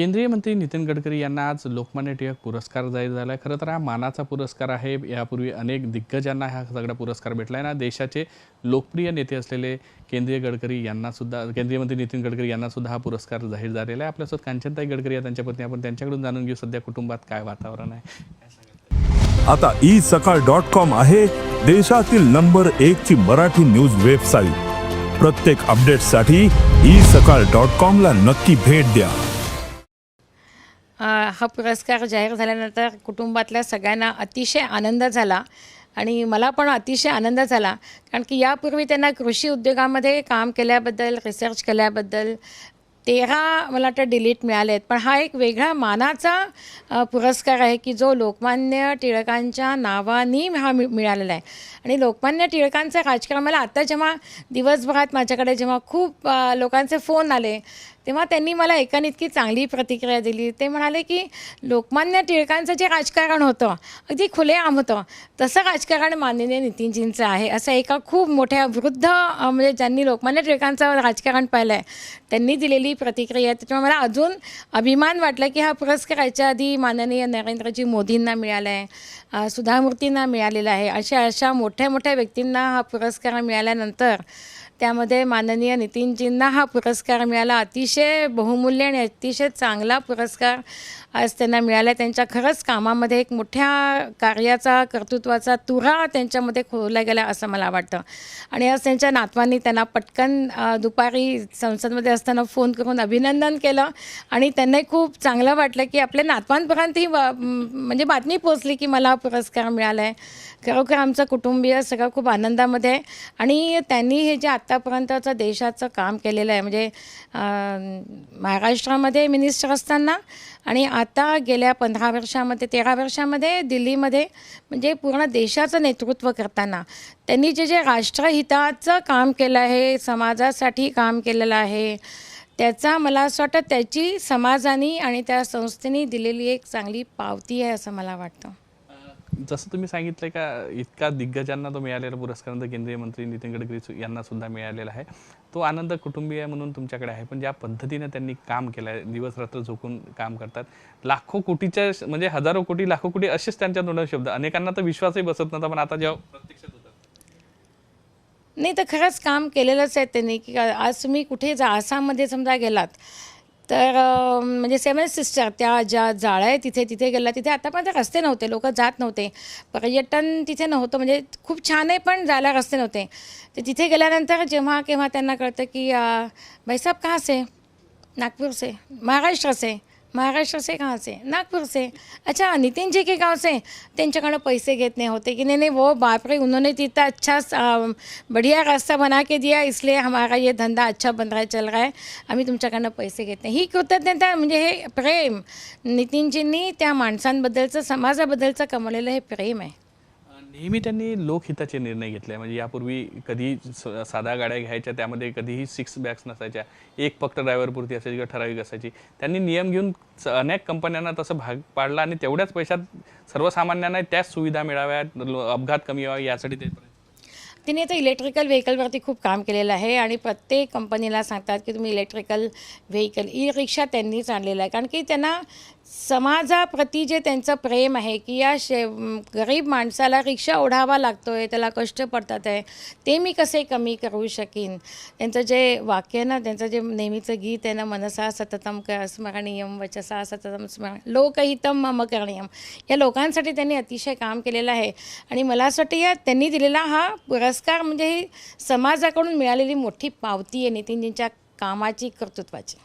केंद्रीय मंत्री नितीन गडकरी यांना आज लोकमान्य टिळक पुरस्कार जाहीर झाला आहे खरं तर हा मानाचा पुरस्कार आहे. यापूर्वी अनेक दिग्गजांना हा सगळा पुरस्कार भेटला आहे ना. देशाचे लोकप्रिय नेते असलेले केंद्रीय गडकरी यांना सुद्धा केंद्रीय मंत्री नितीन गडकरी यांना सुद्धा हा पुरस्कार जाहीर झालेला आहे. आपल्यासोबत कांचनताई गडकरी या त्यांच्या पत्नी. आपण त्यांच्याकडून जाणून घेऊ सध्या कुटुंबात काय वातावरण आहे. आता ई सकाळ डॉट कॉम आहे देशातील नंबर एक ची मराठी न्यूज वेबसाईट. प्रत्येक अपडेटसाठी ई सकाळ डॉट कॉम ला नक्की भेट द्या. हा पुरस्कार जाहीर झाल्यानंतर कुटुंबातल्या सगळ्यांना अतिशय आनंद झाला. आणि मला पण अतिशय आनंद झाला. कारण की यापूर्वी त्यांना कृषी उद्योगामध्ये काम केल्याबद्दल रिसर्च केल्याबद्दल तेरा मला वाटतं डिलीट मिळाले आहेत. पण हा एक वेगळा मानाचा पुरस्कार आहे की जो लोकमान्य टिळकांच्या नावानी हा मि मिळालेला आहे. आणि लोकमान्य टिळकांचं राजकारण मला आता जेव्हा दिवसभरात माझ्याकडे जेव्हा खूप लोकांचे फोन आले तेव्हा त्यांनी मला एकाने इतकी चांगली प्रतिक्रिया दिली. ते म्हणाले की लोकमान्य टिळकांचं जे राजकारण होतं अगदी खुलेआम होतं तसं राजकारण माननीय नितीनजींचं आहे. असं एका खूप मोठ्या वृद्ध म्हणजे ज्यांनी लोकमान्य टिळकांचं राजकारण पाहिलं आहे त्यांनी दिलेली प्रतिक्रिया. त्याच्यामुळे मला अजून अभिमान वाटला की हा पुरस्कार याच्या आधी माननीय नरेंद्रजी मोदींना मिळाला आहे सुधामूर्तींना मिळालेला आहे. अशा अशा मोठ्या मोठ्या व्यक्तींना हा पुरस्कार मिळाल्यानंतर त्यामध्ये माननीय नितीनजींना हा पुरस्कार मिळाला. अतिशय बहुमूल्य आणि अतिशय चांगला पुरस्कार आज त्यांना मिळाला. त्यांच्या खरंच कामामध्ये एक मोठ्या कार्याचा कर्तृत्वाचा तुरा त्यांच्यामध्ये खोवला गेला असं मला वाटतं. आणि आज त्यांच्या नातवांनी त्यांना पटकन दुपारी संसदमध्ये असताना फोन करून अभिनंदन केलं. आणि त्यांनाही खूप चांगलं वाटलं की आपल्या नातवांपर्यंत ही म्हणजे बातमी पोचली की मला पुरस्कार मिळाला आहे खरोखर आमचं कुटुंबीय सगळं खूप आनंदामध्ये. आहे आणि त्यांनी हे जे आत्तापर्यंतचं देशाचं काम केलेलं आहे. म्हणजे महाराष्ट्रामध्ये मिनिस्टर असताना आणि आता गेल्या पंधरा वर्षामध्ये तेरा वर्षामध्ये दिल्लीमध्ये म्हणजे पूर्ण देशाचं नेतृत्व करताना त्यांनी जे जे राष्ट्रहिताचं काम केलं आहे समाजासाठी काम केलेलं आहे त्याचा मला असं वाटतं त्याची समाजाने आणि त्या संस्थेने दिलेली एक चांगली पावती आहे असं मला वाटतं. जसं तुम्ही सांगितलं का इतका दिग्गजांना तो मिळालेला पुरस्कार केंद्रीय मंत्री नितीन गडकरी यांना सुद्धा मिळालेला आहे. तो आनंद कुटुंबीय म्हणून तुमच्याकडे आहे पण ज्या पद्धतीने त्यांनी काम केलं आहे दिवस रात्र झोकून काम करतात लाखो कोटीच्या म्हणजे हजारो कोटी लाखो कोटी असेच त्यांच्या तोंडात शब्द. अनेकांना तर विश्वासही बसत नव्हता पण आता जेव्हा प्रत्यक्षात नाही तर खरंच काम केलेलंच आहे त्यांनी की आज तुम्ही कुठे जा आसाममध्ये समजा गेलात तर म्हणजे सेवन सिस्टर त्या ज्या जाळ्या आहे तिथे तिथे गेला. तिथे आतापर्यंत रस्ते नव्हते लोक जात नव्हते. पर्यटन तिथे नव्हतं म्हणजे खूप छान आहे पण जायला रस्ते नव्हते. तर तिथे गेल्यानंतर जेव्हा केव्हा त्यांना कळतं की भाईसाहेब कहाँ से नागपुर से? महाराष्ट्र से महाराष्ट्र से कहाँ से? नागपुर से। अच्छा नितिन जी के गांव से। त्यांच्याकडं पैसे घेत नाही होते कि नहीं नहीं वो बाप रे उन्होंने तिथं इतना अच्छा अम, बढ़िया रास्ता बना के दिया इसलिए हमारा ये धंदा अच्छा बन रहा है चल रहा है। आम्ही तुमच्याकडनं पैसे घेत नाही. ही कृतज्ञता म्हणजे हे प्रेम. नितीनजींनी त्या माणसांबद्दलचं समाजाबद्दलचं कमवलेलं हे प्रेम आहे. नेहमी त्यांनी लोकहिताचे निर्णय घेतले. म्हणजे यापूर्वी कधी स- साध्या गाड्या घ्यायच्या त्यामध्ये कधीही सिक्स बॅग्स नसायच्या. एक फक्त ड्रायव्हरपुरती असायची किंवा ठराविक असायची. त्यांनी नियम घेऊन स- अनेक कंपन्यांना तसं भाग पाडला आणि तेवढ्याच पैशात सर्वसामान्यांना त्याच सुविधा मिळाव्यात. लो- अपघात कमी व्हावे यासाठी ते तिने तर इलेक्ट्रिकल व्हेकलवरती खूप काम केलेलं आहे आणि प्रत्येक कंपनीला सांगतात की तुम्ही इलेक्ट्रिकल व्हेकल ई रिक्षा त्यांनीच आणलेलं आहे. कारण की त्यांना समाजाप्रती जे त्यांचं प्रेम आहे की या शे गरीब माणसाला रिक्षा ओढावा लागतो आहे त्याला कष्ट पडतात आहे ते मी कसे कमी करू शकीन? त्यांचं जे वाक्य आहे ना त्यांचं जे नेहमीचं गीत आहे ना मनसा सततम क स्मरणीयम वचसा सततम स्मरण लोकहितम मम करणीयम या लोकांसाठी त्यांनी अतिशय काम केलेलं आहे. आणि मला असं वाटतं या त्यांनी दिलेला हा पुरस्कार म्हणजे ही समाजाकडून मिळालेली मोठी पावती आहे नितीनजींच्या कामाची कर्तृत्वाची.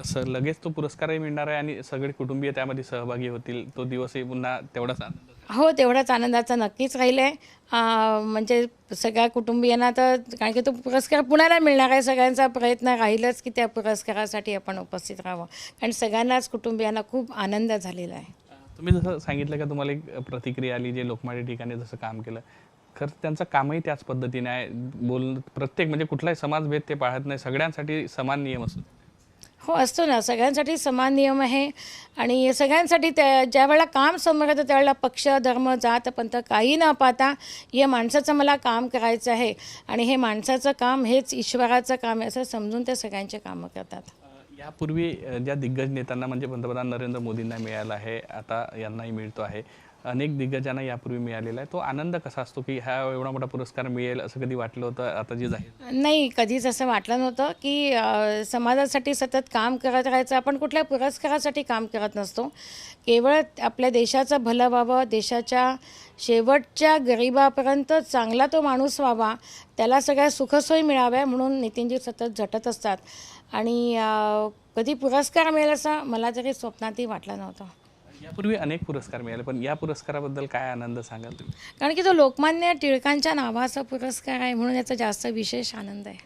असं लगेच तो पुरस्कारही मिळणार आहे आणि सगळे कुटुंबीय त्यामध्ये सहभागी होतील. तो दिवसही पुन्हा तेवढाच आनंद हो तेवढाच आनंदाचा नक्कीच राहील आहे म्हणजे सगळ्या कुटुंबियांना तर कारण की तो पुरस्कार पुण्याला मिळणार आहे सगळ्यांचा प्रयत्न राहीलच की त्या पुरस्कारासाठी आपण उपस्थित राहावं. कारण सगळ्यांनाच कुटुंबियांना खूप आनंद झालेला आहे. तुम्ही जसं सांगितलं का तुम्हाला एक प्रतिक्रिया आली जे लोकमान्य ठिकाणी जसं काम केलं. खरं त्यांचं कामही त्याच पद्धतीने आहे. बोल प्रत्येक म्हणजे कुठलाही समाजभेद ते पाळत नाही. सगळ्यांसाठी समान नियम असतो. हो असतो ना. सगळ्यांसाठी समान नियम आहे. आणि सगळ्यांसाठी त्या ज्या वेळेला काम समोर येतं त्यावेळेला पक्ष धर्म जात पंथ काही न पाहता या माणसाचं मला काम करायचं आहे. आणि हे माणसाचं काम हेच ईश्वराचं काम आहे असं समजून ते सगळ्यांचे कामं करतात. यापूर्वी ज्या दिग्गज नेत्यांना म्हणजे पंतप्रधान नरेंद्र मोदींना मिळाला आहे आता यांनाही मिळतो आहे. अनेक दिग्गजांना यापूर्वी मिळालेला आहे. तो आनंद कसा असतो की हा एवढा मोठा पुरस्कार मिळेल असं कधी वाटलं होतं? आता जे जाहीर नाही कधीच असं वाटलं नव्हतं की अ, समाजासाठी सतत काम करत राहायचं. आपण कुठल्या पुरस्कारासाठी काम करत नसतो. केवळ आपल्या देशाचं भलं व्हावं देशाच्या शेवटच्या गरिबापर्यंत चांगला तो माणूस व्हावा त्याला सगळ्या सुखसोयी मिळाव्या म्हणून नितीनजी सतत झटत असतात. आणि अ, कधी पुरस्कार मिळेल असं मला तरी स्वप्नातही वाटलं नव्हतं. यापूर्वी अनेक पुरस्कार मिळाले पण या पुरस्काराबद्दल काय आनंद सांगाल तुम्ही? कारण की तो लोकमान्य टिळकांच्या नावाचा पुरस्कार आहे म्हणून याचा जास्त विशेष आनंद आहे.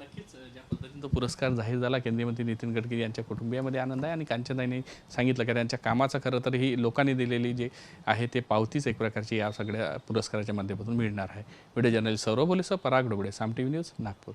नक्कीच ज्या पद्धतीने तो पुरस्कार जाहीर झाला केंद्रीय मंत्री नितीन गडकरी यांच्या कुटुंबियामध्ये आनंद आहे. आणि कांचनताईंनी सांगितलं की त्यांच्या कामाचं खरं तर ही लोकांनी दिलेली जे आहे ते पावतीच एक प्रकारची या सगळ्या पुरस्काराच्या माध्यमातून मिळणार आहे. Video journalist Saurabh बोलेसह Parag Doble Saam T V news Nagpur.